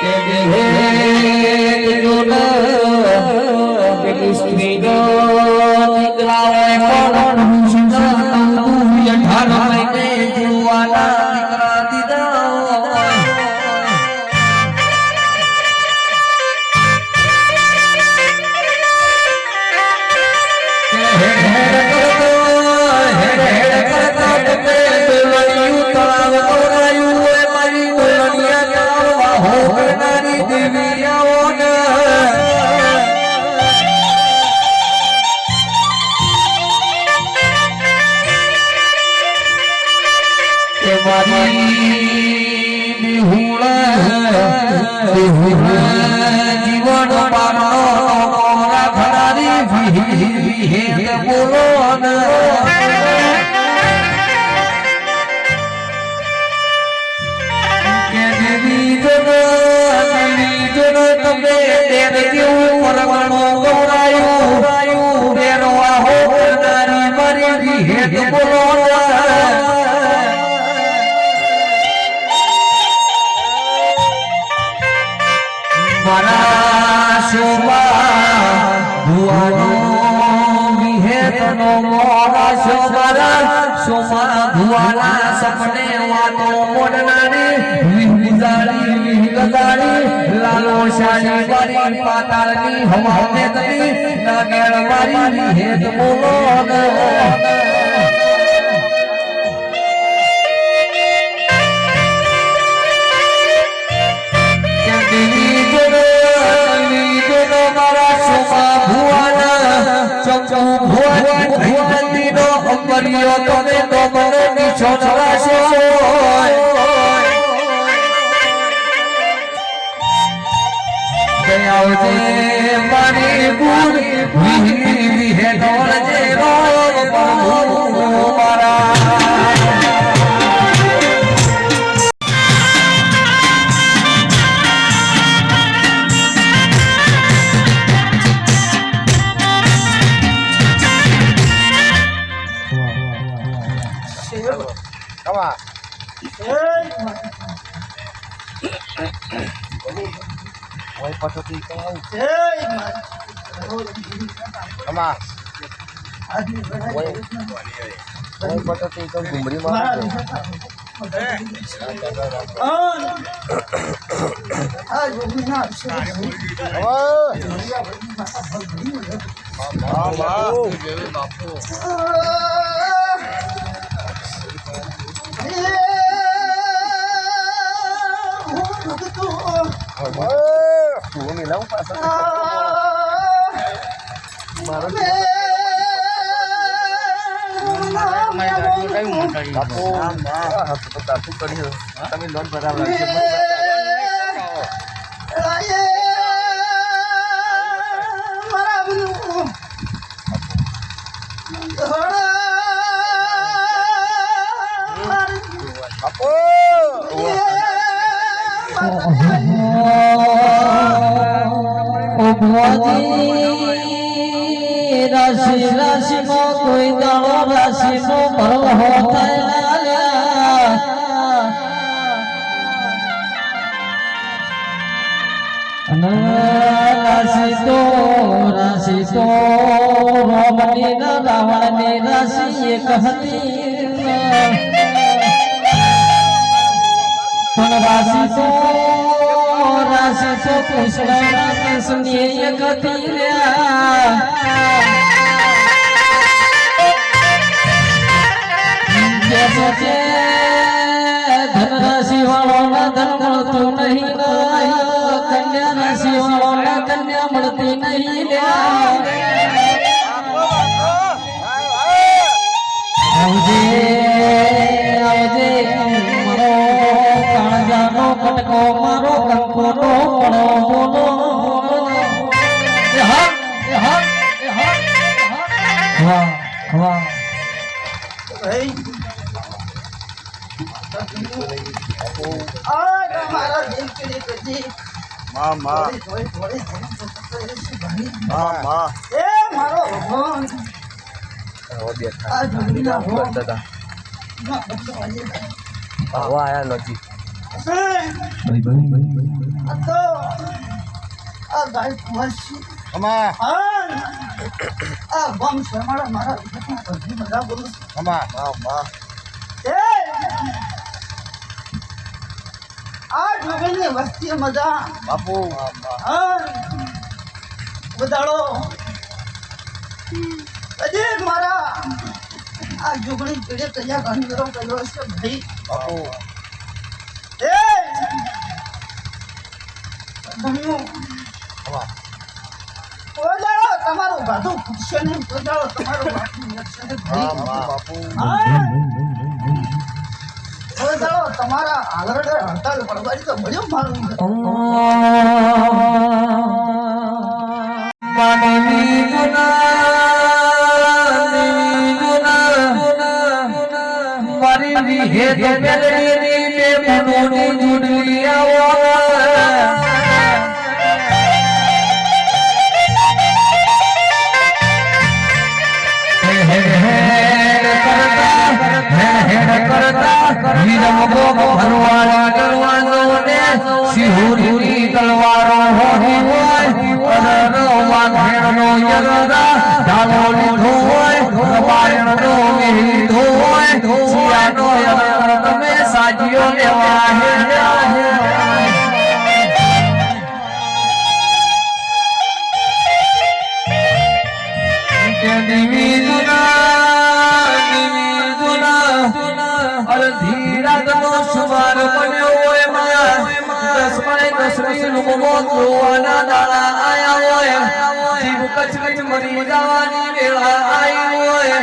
કે કે મારી બિહુણા, બિહુણા જીવન મારા શોભા ભુવાનો વિહેતનો મોરા શોભા શોભા ભુવાના સપને વાતો વિહેત બોલો ભુવનદીનો તમે તો મને પીછો નવાશો. આવજે મારી ગુણ, વિહી વિહે patok ikaw. Hey! Kamas. Uy. Uy, patok ikaw. Gumbali mo ako. On! Ay, huwag na. Kamas! Kamas! Kamas! Bye. Phải sao? Mà nó Aku, ah, aku ભગવાજી રાશિ રાશિમાં કોઈ દાડો રાશિનો ભરવો થયેલા અને રાશિ તો રાશિ તો રોમની ને રાવણની રાશિ એક હતી પણ રાશિ તો રાશિ તો કૃષ્ણના કૃષ્ણની એક હતી લ્યા. જેસો કટકો મારો કંકોનો પણો બોલો એ એ એ એ. વાહ, વાહ. Dia kan. Buat dadah. Ah, wah, ya, baik, baik. આ તો આ ગાય કુંવરસી અમા હા આ બમ છે મારા બધી મજા બોલું અમા વાહ વાહ એ આ જોગણની વસ્તી મજા બાપુ બધાડો અજે મારા આ જોગણી પીડે કયા ઘણીરો કર્યો છે ભાઈ બાપુ તમારું બાધું ખૂટશે નહીં કોદાળો તમારું બાધું હા હા. કોદાળો આગળ હડતાલ પડવાની તો મળ્યું મારું મારી વિહેત જીવ કચ કચ મરી જવાની વેળા આવી હોય.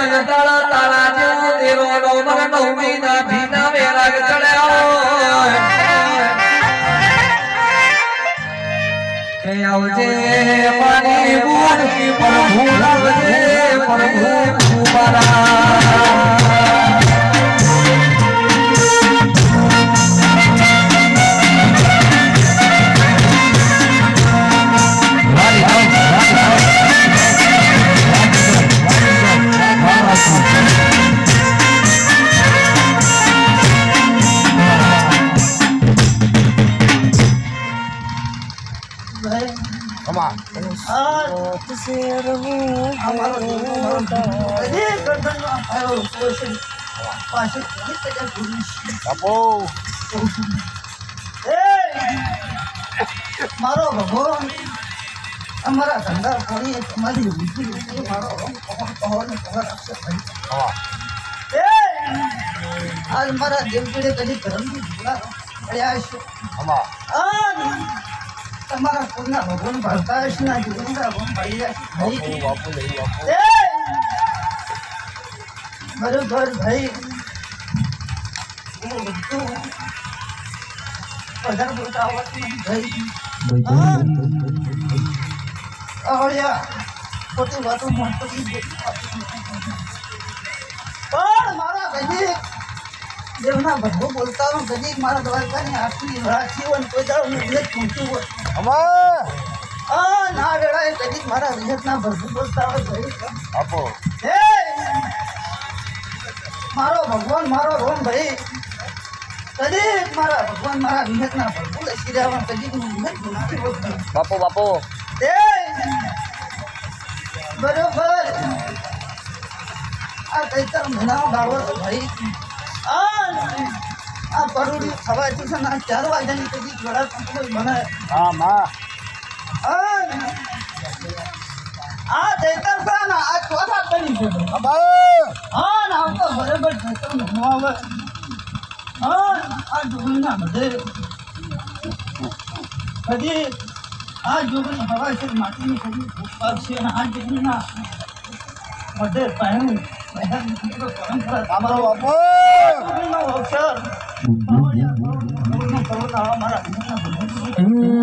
અને તાળા તાળા જેવો દેવો નો મરનો મહિના ભીના વેળા ચડ્યા કે આવજે મારી બુન પ્રભુ આવજે પ્રભુ મારા. છે. બાપુ મારો ભગવાન અમારા ધંધા કોણીએ તમારી ઊંચી મારો આજ મારા દેવગીડે કદી ધર્મથી ઝઘડા પડ્યા છે અમા આજ તમારા કોઈના ભગવાન ભરતા ના જીવનના ભગવાન ભાઈ. બાપુ લઈ ભાઈ હું બધું વધારે બોલતા આવડતું નથી ભાઈ આવડ્યા ખોટી વાતો મોટો પણ મારા ગજી દેવના ભગવો બોલતા હોય ગજી મારા દ્વારકાની આટલી રાખી હોય ને કોઈ દાડો વિલેજ પહોંચ્યું હોય. અમા આ ના ગજી મારા વિલેજના ભગવો બોલતા હોય ભાઈ બાપુ હે! મારો ભગવાન મારો રોમ ભાઈ. કદી મારા ભગવાન મારા ભગવાન લસી રહ્યા કદી હું નહીં. બાપુ બાપુ. એ બરોબર. આ કઈતર મહિનાનો દાડો છે ભાઈ આ પરુડી ખવાતી છે ને આ ચાર વાગ્યાની કદી વડા કંપની બને. હા માં. આ આ ચૈતર છે ને આ ચોથા બની છે. હા ના આવતો બરાબર થતો ન આવે. હા આ જોગણીના બધે. હજી આ જોગણી હવા છે માટીની કદી છે અને આ બધે પરંપરા. બાપુ. જોગણીનો